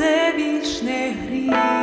це більш не гріх.